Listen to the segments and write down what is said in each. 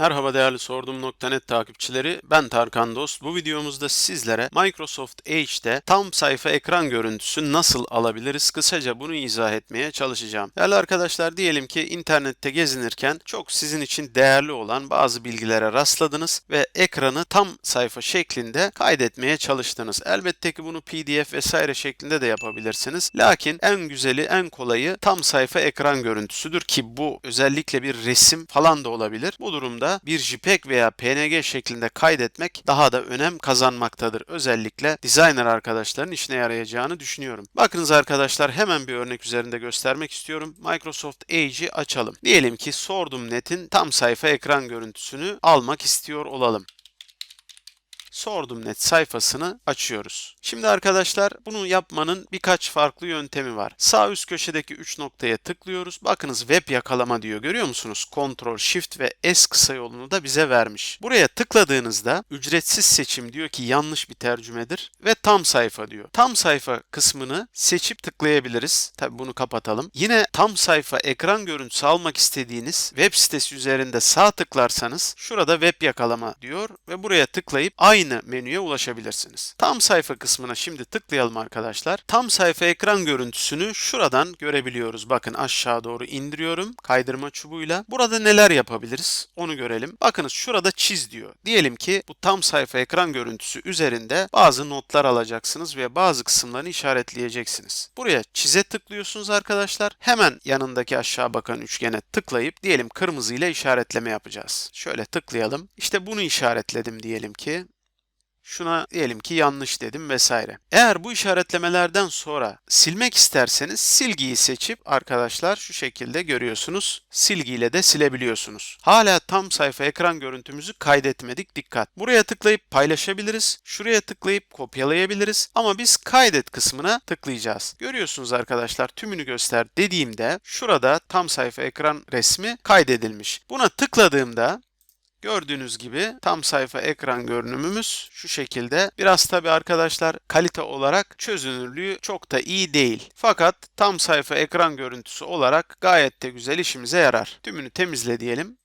Merhaba değerli Sordum.net takipçileri. Ben Tarkan Dost. Bu videomuzda sizlere Microsoft Edge'de tam sayfa ekran görüntüsü nasıl alabiliriz? Kısaca bunu izah etmeye çalışacağım. Değerli arkadaşlar diyelim ki internette gezinirken çok sizin için değerli olan bazı bilgilere rastladınız ve ekranı tam sayfa şeklinde kaydetmeye çalıştınız. Elbette ki bunu PDF vesaire şeklinde de yapabilirsiniz. Lakin en güzeli, en kolayı tam sayfa ekran görüntüsüdür ki bu özellikle bir resim falan da olabilir. Bu durumda bir JPEG veya PNG şeklinde kaydetmek daha da önem kazanmaktadır. Özellikle designer arkadaşların işine yarayacağını düşünüyorum. Bakınız arkadaşlar hemen bir örnek üzerinde göstermek istiyorum. Microsoft Edge'i açalım. Diyelim ki sordum netin tam sayfa ekran görüntüsünü almak istiyor olalım. Sordum net sayfasını açıyoruz. Şimdi arkadaşlar bunu yapmanın birkaç farklı yöntemi var. Sağ üst köşedeki 3 noktaya tıklıyoruz. Bakınız web yakalama diyor. Görüyor musunuz? Ctrl Shift ve S kısa yolunu da bize vermiş. Buraya tıkladığınızda ücretsiz seçim diyor ki yanlış bir tercümedir ve tam sayfa diyor. Tam sayfa kısmını seçip tıklayabiliriz. Tabi bunu kapatalım. Yine tam sayfa ekran görüntüsü almak istediğiniz web sitesi üzerinde sağ tıklarsanız şurada web yakalama diyor ve buraya tıklayıp menüye ulaşabilirsiniz. Tam sayfa kısmına şimdi tıklayalım arkadaşlar. Tam sayfa ekran görüntüsünü şuradan görebiliyoruz. Bakın aşağı doğru indiriyorum kaydırma çubuğuyla. Burada neler yapabiliriz onu görelim. Bakınız şurada çiz diyor. Diyelim ki bu tam sayfa ekran görüntüsü üzerinde bazı notlar alacaksınız ve bazı kısımlarını işaretleyeceksiniz. Buraya çize tıklıyorsunuz arkadaşlar. Hemen yanındaki aşağı bakan üçgene tıklayıp diyelim kırmızı ile işaretleme yapacağız. Şöyle tıklayalım. İşte bunu işaretledim diyelim ki şuna diyelim ki yanlış dedim vesaire. Eğer bu işaretlemelerden sonra silmek isterseniz silgiyi seçip arkadaşlar şu şekilde görüyorsunuz. Silgiyle de silebiliyorsunuz. Hala tam sayfa ekran görüntümüzü kaydetmedik dikkat. Buraya tıklayıp paylaşabiliriz. Şuraya tıklayıp kopyalayabiliriz. Ama biz kaydet kısmına tıklayacağız. Görüyorsunuz arkadaşlar tümünü göster dediğimde şurada tam sayfa ekran resmi kaydedilmiş. Buna tıkladığımda Gördüğünüz gibi tam sayfa ekran görünümümüz şu şekilde. Biraz tabi arkadaşlar kalite olarak çözünürlüğü çok da iyi değil. Fakat tam sayfa ekran görüntüsü olarak gayet de güzel işimize yarar. Tümünü temizle diyelim.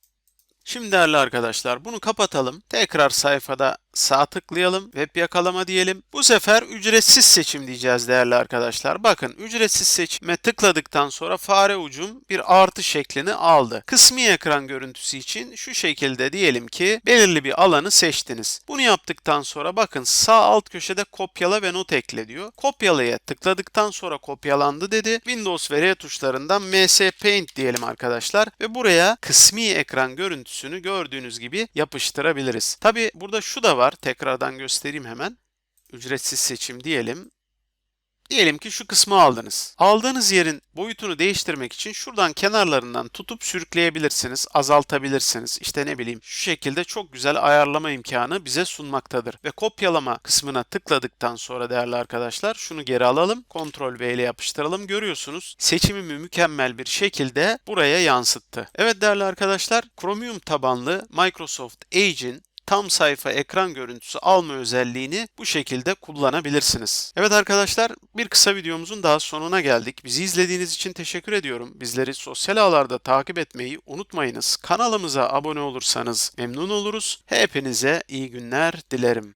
Şimdi değerli arkadaşlar bunu kapatalım. Tekrar sayfada sağ tıklayalım. Web yakalama diyelim. Bu sefer ücretsiz seçim diyeceğiz değerli arkadaşlar. Bakın ücretsiz seçime tıkladıktan sonra fare ucum bir artı şeklini aldı. Kısmi ekran görüntüsü için şu şekilde diyelim ki belirli bir alanı seçtiniz. Bunu yaptıktan sonra bakın sağ alt köşede kopyala ve not ekle diyor. Kopyalaya tıkladıktan sonra kopyalandı dedi. Windows ve R tuşlarından MS Paint diyelim arkadaşlar ve buraya kısmi ekran görüntüsünü gördüğünüz gibi yapıştırabiliriz. Tabi burada şu da var var. Tekrardan göstereyim hemen. Ücretsiz seçim diyelim. Diyelim ki şu kısmı aldınız. Aldığınız yerin boyutunu değiştirmek için şuradan kenarlarından tutup sürükleyebilirsiniz, azaltabilirsiniz. İşte ne bileyim şu şekilde çok güzel ayarlama imkanı bize sunmaktadır. Ve kopyalama kısmına tıkladıktan sonra değerli arkadaşlar şunu geri alalım. Ctrl V ile yapıştıralım. Görüyorsunuz seçimimi mükemmel bir şekilde buraya yansıttı. Evet değerli arkadaşlar Chromium tabanlı Microsoft Edge'in tam sayfa ekran görüntüsü alma özelliğini bu şekilde kullanabilirsiniz. Evet arkadaşlar bir kısa videomuzun daha sonuna geldik. Bizi izlediğiniz için teşekkür ediyorum. Bizleri sosyal ağlarda takip etmeyi unutmayınız. Kanalımıza abone olursanız memnun oluruz. Hepinize iyi günler dilerim.